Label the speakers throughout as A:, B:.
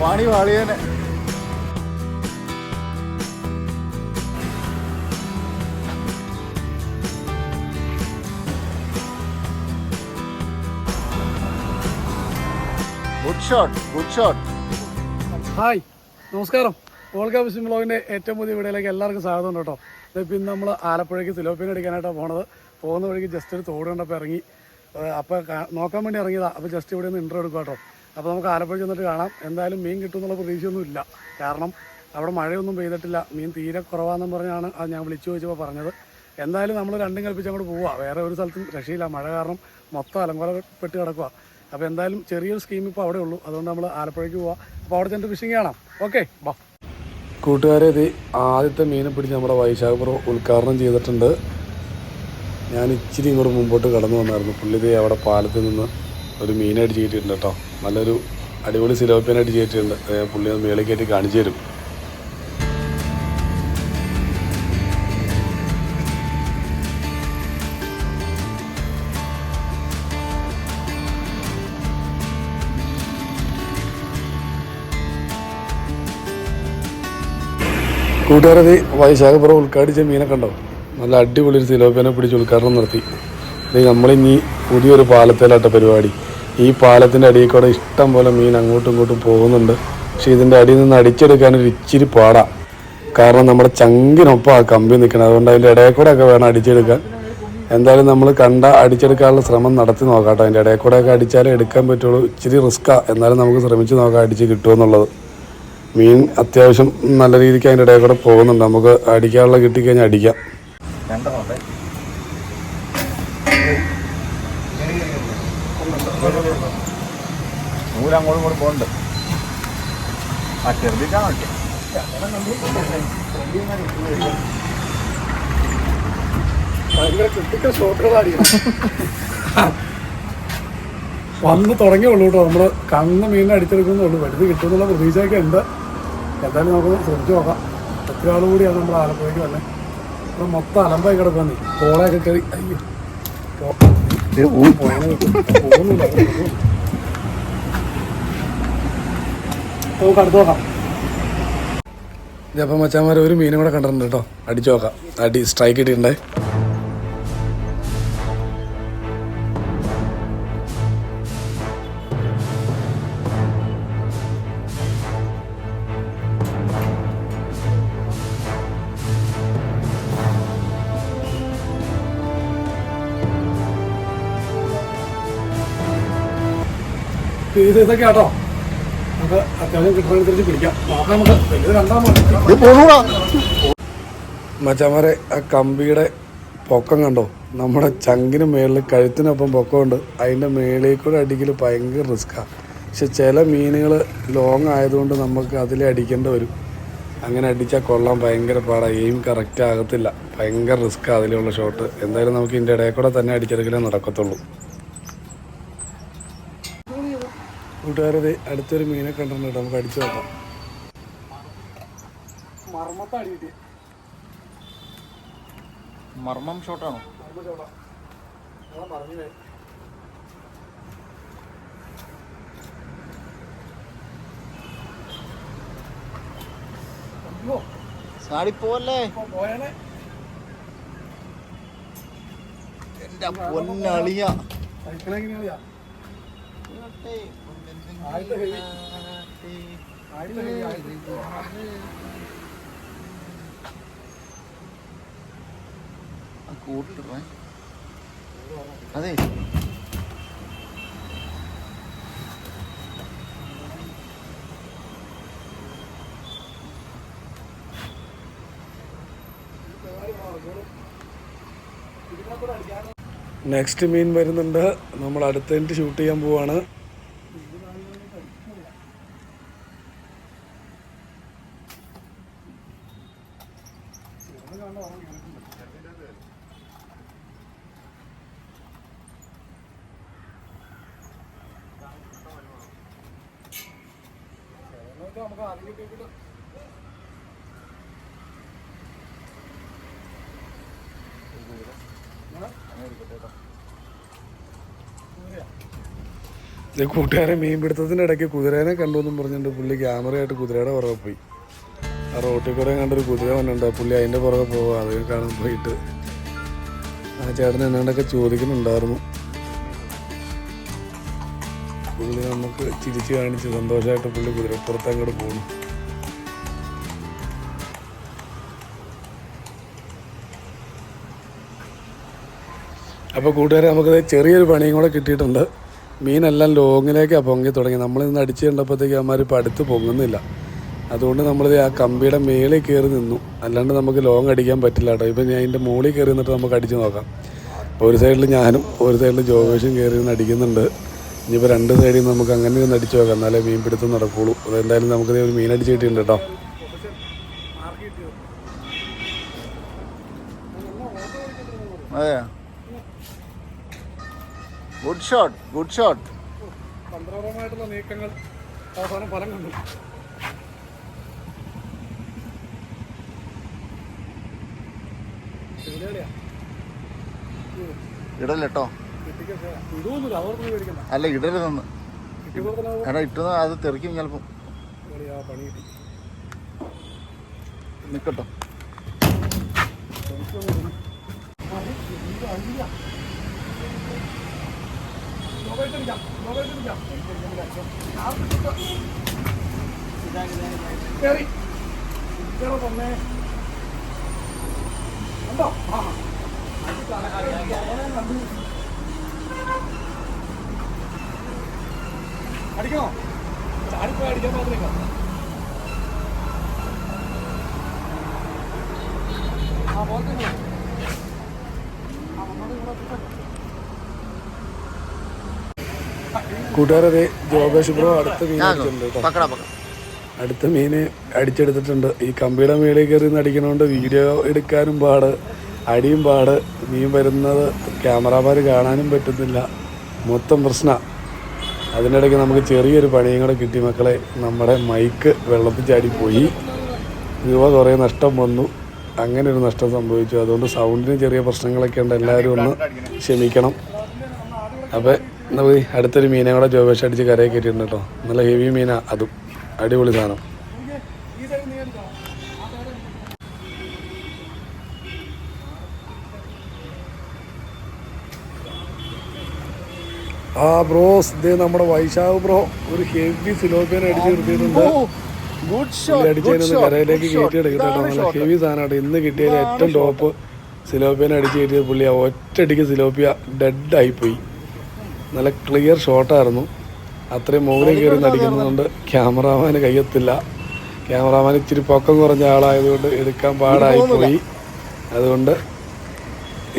A: പണി വാളിയനെ. Shot shot
B: hi നമസ്കാരം. ഓൾക്കാ phishing ബ്ലോഗിന്റെ ഏറ്റവും പുതിയ വീഡിയോയിലേക്ക് എല്ലാവർക്കും സ്വാഗതം കേട്ടോ. ഇപ്പം ഇന്ന് നമ്മൾ ആലപ്പുഴയ്ക്ക് സിലോപ്പിന് അടിക്കാനായിട്ടാണ് പോണത്. പോകുന്ന വഴിക്ക് ജസ്റ്റ് ഒരു തോട് കണ്ടപ്പോൾ ഇറങ്ങി. അപ്പോൾ നോക്കാൻ വേണ്ടി ഇറങ്ങിയതാണ് അപ്പോൾ ജസ്റ്റ് ഇവിടെ നിന്ന് ഇൻട്രോ എടുക്കാം കേട്ടോ. അപ്പോൾ നമുക്ക് ആലപ്പുഴ ചെന്നിട്ട് കാണാം. എന്തായാലും മീൻ കിട്ടുമെന്നുള്ള പ്രതീക്ഷയൊന്നുമില്ല. കാരണം അവിടെ മഴയൊന്നും പെയ്തിട്ടില്ല. മീൻ തീരെ കുറവാണെന്ന് പറഞ്ഞാണ് അത് ഞാൻ വിളിച്ചു ചോദിച്ചപ്പോൾ പറഞ്ഞത്. എന്തായാലും നമ്മൾ രണ്ടും കൽപ്പിച്ച് അങ്ങോട്ട് പോവുക വേറെ ഒരു സ്ഥലത്തും രക്ഷയില്ല. മഴ കാരണം മൊത്തം അലങ്കോലപ്പെട്ട് കിടക്കുക അപ്പോൾ എന്തായാലും ചെറിയൊരു സ്കീം ഇപ്പോൾ അവിടെ ഉള്ളൂ. അതുകൊണ്ട് നമ്മൾ ആലപ്പുഴയ്ക്ക് പോവാം. അപ്പോൾ അവിടെ ചെന്നിട്ട് ഫിഷിംഗ് കാണാം. ഓക്കെ ബാ കൂട്ടുകാരെ ഇത് ആദ്യത്തെ മീനെ പിടിച്ച് നമ്മുടെ വൈശാഖപുരം ഉദ്ഘാടനം ചെയ്തിട്ടുണ്ട്. ഞാൻ ഇച്ചിരി ഇങ്ങോട്ട് മുമ്പോട്ട് കടന്നു വന്നായിരുന്നു. പുള്ളിതേ അവിടെ പാലത്തിൽ നിന്ന് ഒരു മീനായിട്ട് ചെയ്തിട്ടുണ്ട് കേട്ടോ. നല്ലൊരു അടിപൊളി സിലോപ്പിയനായിട്ട് ചെയ്തിട്ടുണ്ട് പുള്ളി അത് മേളിൽ കയറ്റി കാണിച്ചു തരും. കൂട്ടുകാരത് വൈശാഖപുരം ഉദ്ഘാടിച്ച മീനെ കണ്ടോ? നല്ല അടിപൊളി ഒരു സിലോപ്പിയനെ പിടിച്ച് ഉദ്ഘാടനം നടത്തി. നമ്മളിനി പുതിയൊരു പാലത്തേലാട്ട പരിപാടി. ഈ പാലത്തിന്റെ അടിയിൽ കൂടെ ഇഷ്ടം പോലെ മീൻ അങ്ങോട്ടും ഇങ്ങോട്ടും പോകുന്നുണ്ട്. പക്ഷേ ഇതിന്റെ അടിയിൽ നിന്ന് അടിച്ചെടുക്കാൻ ഒരു ഇച്ചിരി പാടാണ് കാരണം നമ്മുടെ ചങ്കിനൊപ്പം ആ കമ്പി നിൽക്കണം അതുകൊണ്ട് അതിന്റെ ഇടയിൽ കൂടെ ഒക്കെ വേണം അടിച്ചെടുക്കാൻ. എന്തായാലും നമ്മൾ കണ്ട അടിച്ചെടുക്കാനുള്ള ശ്രമം നടത്തി നോക്കാം കേട്ടോ അതിന്റെ ഇടയിൽ കൂടെ ഒക്കെ അടിച്ചാലേ എടുക്കാൻ പറ്റുള്ളൂ. ഇച്ചിരി റിസ്ക്കാണ് എന്നാലും നമുക്ക് ശ്രമിച്ച് നോക്കാം അടിച്ച് കിട്ടുമെന്നുള്ളത് മീൻ അത്യാവശ്യം നല്ല രീതിക്ക് അതിന്റെ ഇടയിൽ കൂടെ പോകുന്നുണ്ട്. നമുക്ക് അടിക്കാനുള്ള കിട്ടിക്കഴിഞ്ഞാൽ അടിക്കാം.
A: രണ്ടെണ്ണമുണ്ട് നൂൽ അങ്ങോട്ടും കൂടെ പോകുന്നുണ്ട് ആ ചെറുതിക്കാൻ
B: വന്ന് തുടങ്ങിയുള്ളൂ കേട്ടോ. നമ്മൾ കണ്ണ് മീൻ അടിച്ചെടുക്കുന്നുള്ളൂ വലുത് കിട്ടുമെന്നുള്ള പ്രതീക്ഷയൊക്കെ ഉണ്ട്. എന്തായാലും നമുക്ക് ശ്രമിച്ചു നോക്കാം. എത്ര കൂടിയാണ് നമ്മൾ ആലപ്പുഴയ്ക്ക് വന്നത് ഇവിടെ മൊത്തം അലമ്പായി കിടക്കുന്നേ കോളയൊക്കെ കയറി അയ്യോ. പോകുന്നില്ല നമുക്ക് അടുത്ത് നോക്കാം. ഇതപ്പം മച്ചാന്മാർ ഒരു മീനും കൂടെ കണ്ടിട്ടുണ്ട് കേട്ടോ. അടിച്ചു നോക്കാം. അടി സ്ട്രൈക്ക് കിട്ടിയിട്ടുണ്ടേ ഇതൊക്കെ കേട്ടോ നമുക്ക് അത്യാവശ്യം പിടിക്കാം. നോക്കാം മച്ചാമാരെ ആ കമ്പിയുടെ പൊക്കം കണ്ടോ? നമ്മുടെ ചങ്കിന് മേളിൽ കഴുത്തിനൊപ്പം പൊക്കമുണ്ട്. അതിന്റെ മേളിൽ കൂടെ അടിക്കൽ ഭയങ്കര റിസ്ക്കാണ് പക്ഷെ ചില മീനുകൾ ലോങ് ആയതുകൊണ്ട് നമുക്ക് അതിൽ അടിക്കേണ്ടി വരും. അങ്ങനെ അടിച്ചാൽ കൊള്ളാൻ ഭയങ്കര പാടാണ് എയിം കറക്റ്റ് ആകത്തില്ല. ഭയങ്കര റിസ്ക്കാണ് അതിലുള്ള ഷോട്ട് എന്തായാലും നമുക്ക് ഇതിന്റെ ഇടയിൽ കൂടെ തന്നെ അടിച്ചെടുക്കലേ നടക്കത്തുള്ളൂ. കൂട്ടുകാരത് അടുത്തൊരു മീനെ കണ്ടിട്ടുണ്ട് നമുക്ക് അടിച്ചു നോക്കാം.
A: മർമ്മം ഷോട്ടാണോ? ചാടിപ്പോവല്ലേ? എന്റെ പൊന്നളിയ. കൂട്ടിട്ടേ അതെ.
B: നെക്സ്റ്റ് മീൻ വരുന്നുണ്ട്. നമ്മൾ അടുത്തതിന്റെ ഷൂട്ട് ചെയ്യാൻ പോവാണ്. എടുക്കാം നമുക്ക് ആദ്യം കിട്ടിയിട്ട് കൂട്ടുകാരെ മീൻപിടുത്തത്തിന്റെ ഇടയ്ക്ക് കുതിരേനെ കണ്ടു എന്നും പറഞ്ഞിട്ട് പുള്ളി ക്യാമറയായിട്ട് കുതിരയുടെ പുറകെ പോയി. ആ റോട്ടിൽ കൂടെ കണ്ടൊരു കുതിര വന്നിട്ടുണ്ട്. പുള്ളി അതിന്റെ പുറകെ പോവാ അത് കാണാൻ പോയിട്ട്. ആ ചേട്ടൻ എന്നോടൊക്കെ ചോദിക്കുന്നുണ്ടായിരുന്നു. പുള്ളി നമുക്ക് ചിരിച്ച് കാണിച്ച് സന്തോഷമായിട്ട് പുള്ളി കുതിരപ്പുറത്ത് അങ്ങോട്ട് പോകുന്നു. അപ്പോൾ കൂട്ടുകാരെ നമുക്കത് ചെറിയൊരു പണിയും കൂടെ കിട്ടിയിട്ടുണ്ട്. മീനെല്ലാം ലോങ്ങിലേക്കാണ് പൊങ്ങി തുടങ്ങി. നമ്മൾ ഇന്ന് അടിച്ചു കണ്ടപ്പോഴത്തേക്ക് അവന്മാർ ഇപ്പോൾ അടുത്ത് പൊങ്ങുന്നില്ല. അതുകൊണ്ട് നമ്മളിത് ആ കമ്പിയുടെ മേളിൽ കയറി നിന്നു. അല്ലാണ്ട് നമുക്ക് ലോങ് അടിക്കാൻ പറ്റില്ല കേട്ടോ. ഇപ്പം ഞാൻ അതിന്റെ മുകളിൽ കയറി നിന്നിട്ട് നമുക്ക് അടിച്ചു നോക്കാം. ഒരു സൈഡിൽ ഞാനും ഒരു സൈഡിൽ ജോഗേഷും കയറി നിന്ന് അടിക്കുന്നുണ്ട്. ഇനിയിപ്പോൾ രണ്ട് സൈഡിൽ നിന്ന് നമുക്ക് അങ്ങനെ ഒന്ന് അടിച്ച് നോക്കാം എന്നാലേ മീൻ പിടുത്തം നടക്കുള്ളൂ അതെന്തായാലും നമുക്ക് ഒരു മീൻ അടിച്ച് കിട്ടിയിട്ടുണ്ട് കേട്ടോ.
A: അതെ ഗുഡ് ഷോട്ട് ഗുഡ് ഷോട്ട്
B: തന്ത്രപരമായിട്ടുള്ള നീക്കങ്ങൾ അവസാനം ഫലം കണ്ടു.
A: ഇടല്ലോ
B: ഇതൊന്നുമില്ല അവർക്കൊന്നും പേടിക്കണ്ട
A: അല്ല ഇടരുതെന്ന് എടാ ഇട്ടുന്ന അത് തെറിക്കും ചിലപ്പം. നിക്കട്ടോ.
B: കേറി. കേറ പൊന്നേ. കണ്ടോ? ആ. അടിക്കണോ? ചാടിപ്പോയി അടിക്കാൻ മാത്രമേ ആ പോകത്തില്ല കൂട്ടുകാരതെ ജോബേഷ് ബ്രോ അടുത്ത മീൻ അടിച്ചിട്ടുണ്ട് അടുത്ത മീന് അടിച്ചെടുത്തിട്ടുണ്ട്. ഈ കമ്പിയുടെ മേളിൽ കയറി നിന്ന് അടിക്കണോണ്ട് വീഡിയോ എടുക്കാനും പാട് അടിയും പാട്. മീൻ വരുന്നത് ക്യാമറമാർ കാണാനും പറ്റുന്നില്ല. മൊത്തം പ്രശ്ന. അതിനിടയ്ക്ക് നമുക്ക് ചെറിയൊരു പണിയും കൂടെ കിട്ടി മക്കളെ. നമ്മുടെ മൈക്ക് വെള്ളത്തിൽ ചാടിപ്പോയി രൂപ കുറേ നഷ്ടം വന്നു. അങ്ങനെ ഒരു നഷ്ടം സംഭവിച്ചു. അതുകൊണ്ട് സൗണ്ടിന് ചെറിയ പ്രശ്നങ്ങളൊക്കെ ഉണ്ട്. എല്ലാവരും ഒന്ന് ക്ഷമിക്കണം. അപ്പോൾ നമുക്ക് അടുത്തൊരു മീനെ കൂടെ ജോബേഷ് അടിച്ച് കരയിൽ കയറ്റിയിട്ടുണ്ട് കേട്ടോ. നല്ല ഹെവി മീനാണ് അതും. അടിപൊളി സാധനം. ആ ബ്രോസ് ഇത് നമ്മുടെ വൈശാഖ് ബ്രോ ഒരു ഹെവി സിലോപ്പിയൻ അടിച്ച് നിർത്തിയിട്ടുണ്ട്. അടിച്ചതിനൊന്ന് കരയിലേക്ക് കയറ്റി എടുക്കുന്നുണ്ട് നല്ല ഹെവി സാധനമാണ് ഇന്ന് കിട്ടിയതിൽ ഏറ്റവും ടോപ്പ് സിലോപ്പിയൻ അടിച്ച് കയറ്റിയത് പുള്ളിയാ ഒറ്റയടിക്ക് സിലോപ്പിയ ഡെഡ് ആയിപ്പോയി. നല്ല ക്ലിയർ ഷോട്ടായിരുന്നു അത്രയും മുകളിൽ കയറി നടിക്കുന്നതുകൊണ്ട് ക്യാമറാമാന് കയ്യെത്തില്ല. ക്യാമറാമാൻ ഇച്ചിരി പൊക്കം കുറഞ്ഞ ആളായതുകൊണ്ട് എടുക്കാൻ പാടായി പോയി അതുകൊണ്ട്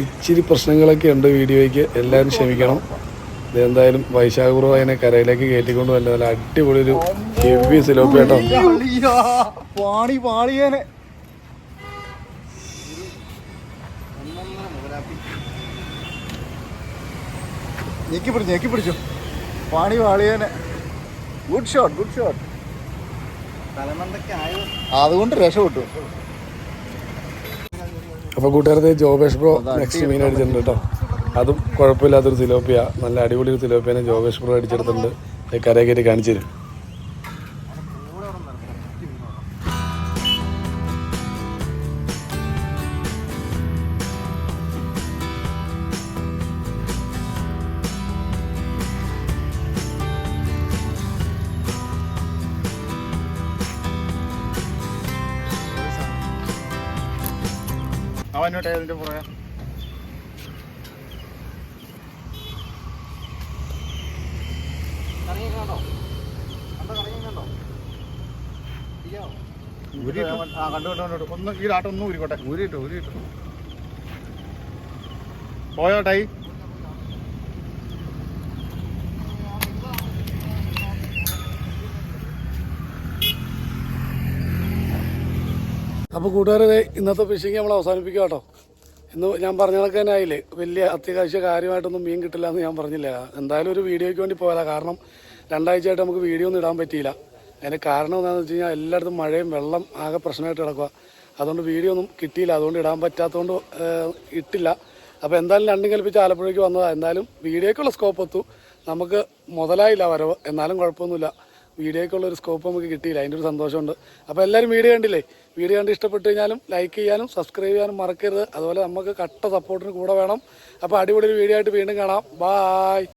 B: ഇച്ചിരി പ്രശ്നങ്ങളൊക്കെ ഉണ്ട് വീഡിയോയ്ക്ക്. എല്ലാവരും ക്ഷമിക്കണം. ഇതെന്തായാലും വൈശാഖ കുറവ് അതിനെ കരയിലേക്ക് കയറ്റിക്കൊണ്ട് വല്ല നല്ല അടിപൊളി ഒരു ഹെവി സിലോപ്പി കേട്ടോ
A: പാണി പാളിയേനെ. ഞെക്കി പിടിച്ചു ഞെക്കി പിടിച്ചു. പാണി പാളിയേനെ. ഗുഡ് ഷോട്ട് ഗുഡ് ഷോട്ട് അതുകൊണ്ട് രക്ഷപ്പെട്ടു.
B: അപ്പോൾ കൂട്ടുകാരത്തെ ജോബേഷ് ബ്രോ നെക്സ്റ്റ് മീൻ അടിച്ചിട്ടുണ്ട് കേട്ടോ. അതും കുഴപ്പമില്ലാത്തൊരു സിലോപ്പിയ നല്ല അടിപൊളി ഒരു സിലോപ്പിയനെ ജോഗേഷ് പ്രോ അടിച്ചെടുത്തിട്ടുണ്ട്. കരയെ കയറ്റി കാണിച്ചു തരും.
A: അവനോട്ടെ പുറകെ? ഊരിയിട്ട്. ആ കണ്ടു കണ്ടു കണ്ടു. ഒന്ന് ഈ ആട്ടം ഒന്ന് ഊരിക്കോട്ടെ. ഊരിയിട്ട് ഊരിയിട്ട്. പോയോട്ടായി
B: അപ്പോൾ കൂട്ടുകാരെ ഇന്നത്തെ ഫിഷിങ് നമ്മൾ അവസാനിപ്പിക്കുക കേട്ടോ. ഇന്ന് ഞാൻ പറഞ്ഞ കണക്ക് തന്നെ ആയില്ലേ വലിയ അത്യാവശ്യ കാര്യമായിട്ടൊന്നും മീൻ കിട്ടില്ല എന്ന് ഞാൻ പറഞ്ഞില്ല. എന്തായാലും ഒരു വീഡിയോയ്ക്ക് വേണ്ടി പോയതാണ് കാരണം രണ്ടാഴ്ചയായിട്ട് നമുക്ക് വീഡിയോ ഒന്നും ഇടാൻ പറ്റിയില്ല. അതിന് കാരണം എന്താണെന്ന് വെച്ച് കഴിഞ്ഞാൽ എല്ലായിടത്തും മഴയും വെള്ളം ആകെ പ്രശ്നമായിട്ട് കിടക്കുക അതുകൊണ്ട് വീഡിയോ ഒന്നും കിട്ടിയില്ല. അതുകൊണ്ട് ഇടാൻ പറ്റാത്തതുകൊണ്ട് ഇട്ടില്ല. അപ്പോൾ എന്തായാലും രണ്ടും കൽപ്പിച്ച് ആലപ്പുഴയ്ക്ക് വന്നതാണ് എന്തായാലും വീഡിയോയ്ക്കുള്ള സ്കോപ്പ് എത്തു
C: നമുക്ക് മുതലായില്ല വരവ്. എന്നാലും കുഴപ്പമൊന്നുമില്ല. വീഡിയോയ്ക്കുള്ള ഒരു സ്കോപ്പ് നമുക്ക് കിട്ടിയില്ല. അതിന്റെ ഒരു സന്തോഷമുണ്ട്. അപ്പോൾ എല്ലാവരും വീഡിയോ കണ്ടില്ലേ? വീഡിയോ കണ്ട് ഇഷ്ടപ്പെട്ട് കഴിഞ്ഞാലും ലൈക്ക് ചെയ്യാനും സബ്സ്ക്രൈബ് ചെയ്യാനും മറക്കരുത്. അതുപോലെ നമുക്ക് കട്ട സപ്പോർട്ടിന് കൂടെ വേണം. അപ്പോൾ അടിപൊളി വീഡിയോ ആയിട്ട് വീണ്ടും കാണാം. ബായ്